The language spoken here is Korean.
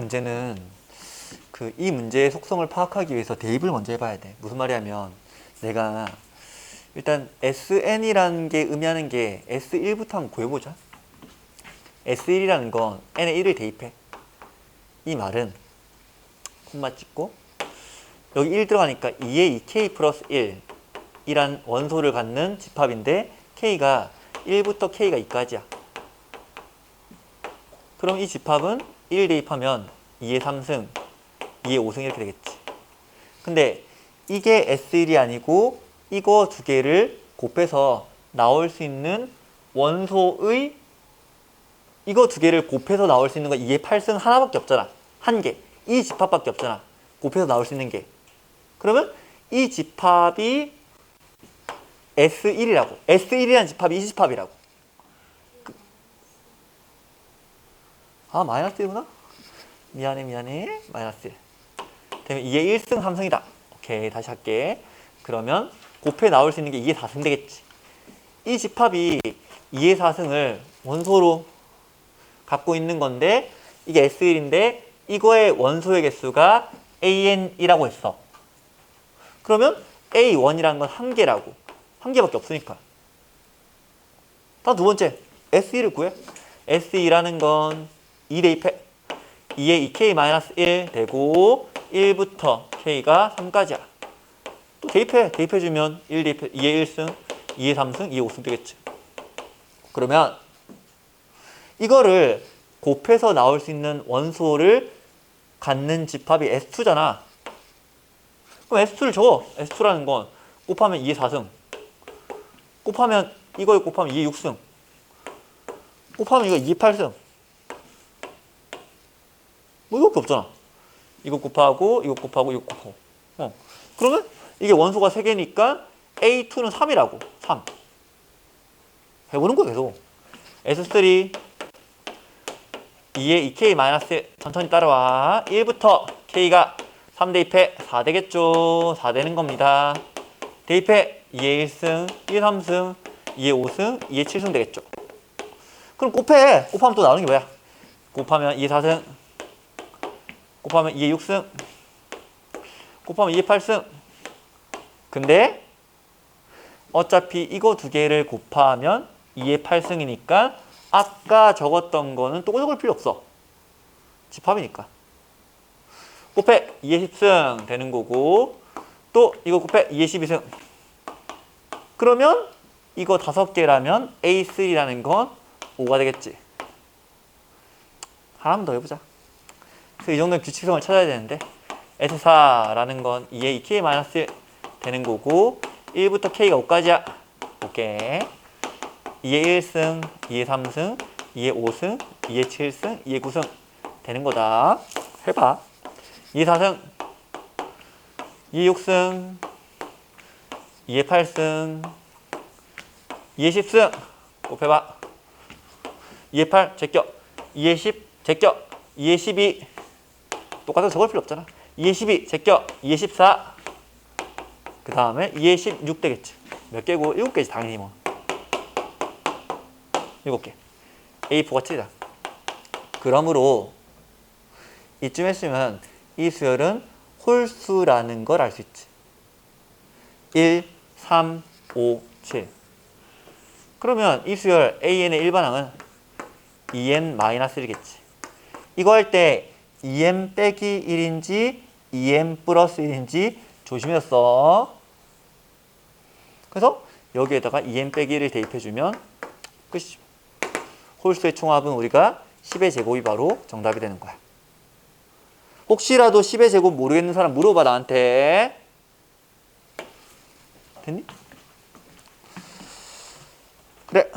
문제는 그 이 문제의 속성을 파악하기 위해서 대입을 먼저 해봐야 돼. 무슨 말이냐면 내가 일단 SN이라는 게 의미하는 게 S1부터 한번 구해보자. S1이라는 건 N에 1을 대입해. 이 말은 콤마 찍고 여기 1 들어가니까 2에 2K 플러스 1 이란 원소를 갖는 집합인데 K가 1부터 K가 2까지야. 그럼 이 집합은 1 대입하면 2의 3승, 2의 5승 이렇게 되겠지. 근데 이게 S1이 아니고 이거 두 개를 곱해서 나올 수 있는 원소의 이거 두 개를 곱해서 나올 수 있는 거 2의 8승 하나밖에 없잖아. 한 개. 이 집합밖에 없잖아. 곱해서 나올 수 있는 게. 그러면 이 집합이 S1이라고. S1이라는 집합이 이 집합이라고. 아, 마이너스 1구나? 미안해, 미안해. 마이너스 1. 되면 2의 1승 3승이다. 오케이, 다시 할게. 그러면 곱해 나올 수 있는 게 2의 4승 되겠지. 이 집합이 2의 4승을 원소로 갖고 있는 건데 이게 S1인데 이거의 원소의 개수가 AN이라고 했어. 그러면 A1이라는 건 한 개라고. 한 개밖에 없으니까. 다음 두 번째, S2를 구해. S2라는 건 2 대입해. 2에 2K-1 되고 1부터 K가 3까지야. 또 대입해. 대입해주면 1 대입해. 2에 1승, 2에 3승, 2에 5승 되겠지. 그러면 이거를 곱해서 나올 수 있는 원소를 갖는 집합이 S2잖아. 그럼 S2를 적어. S2라는 건 곱하면 2의 4승. 곱하면 이거에 곱하면 2의 6승. 곱하면 이거 2의 8승. 뭐 이거밖에 없잖아. 이거 곱하고 이거 곱하고 이거 곱하고. 어. 그러면 이게 원소가 3개니까 A2는 3이라고. 3. 해보는 거야 계속. S3 2에 2K 마이너스 천천히 따라와 1부터 K가 3 대입해 4 되겠죠 4 되는 겁니다 대입해 2에 1승 2에 3승 2에 5승 2에 7승 되겠죠 그럼 곱해 곱하면 또 나오는 게 뭐야 곱하면 2에 4승 곱하면 2에 6승 곱하면 2에 8승 근데 어차피 이거 두 개를 곱하면 2의 8승이니까 아까 적었던 거는 또 적을 필요 없어. 집합이니까. 곱해 2의 10승 되는 거고 또 이거 곱해 2의 12승. 그러면 이거 다섯 개라면 A3라는 건 5가 되겠지. 하나만 더 해보자. 그래서 이 정도는 규칙성을 찾아야 되는데 S4라는 건 2의 2K-1 되는 거고 1부터 K가 5까지야. 오케이. 2의 1승, 2의 3승, 2의 5승, 2의 7승, 2의 9승 되는 거다. 해봐. 2의 4승, 2의 6승, 2의 8승, 2의 10승 곱해봐. 2의 8 제껴, 2의 10 제껴, 2의 12 똑같아서 적을 필요 없잖아. 2의 12 제껴, 2의 14 그 다음에 2의 16 되겠지. 몇 개고? 7개지 당연히 뭐. 7개. A4가 7이다. 그러므로 이쯤 했으면 이 수열은 홀수라는 걸 알 수 있지. 1, 3, 5, 7. 그러면 이 수열 AN의 일반항은 2n-1이겠지. 이거 할 때 2n 빼기 1인지 2n 플러스 1인지 조심해서 써. 그래서 여기에다가 2n 빼기 1을 대입해주면 끝이죠. 홀수의 총합은 우리가 10의 제곱이 바로 정답이 되는 거야. 혹시라도 10의 제곱 모르겠는 사람 물어봐 나한테. 됐니? 그래.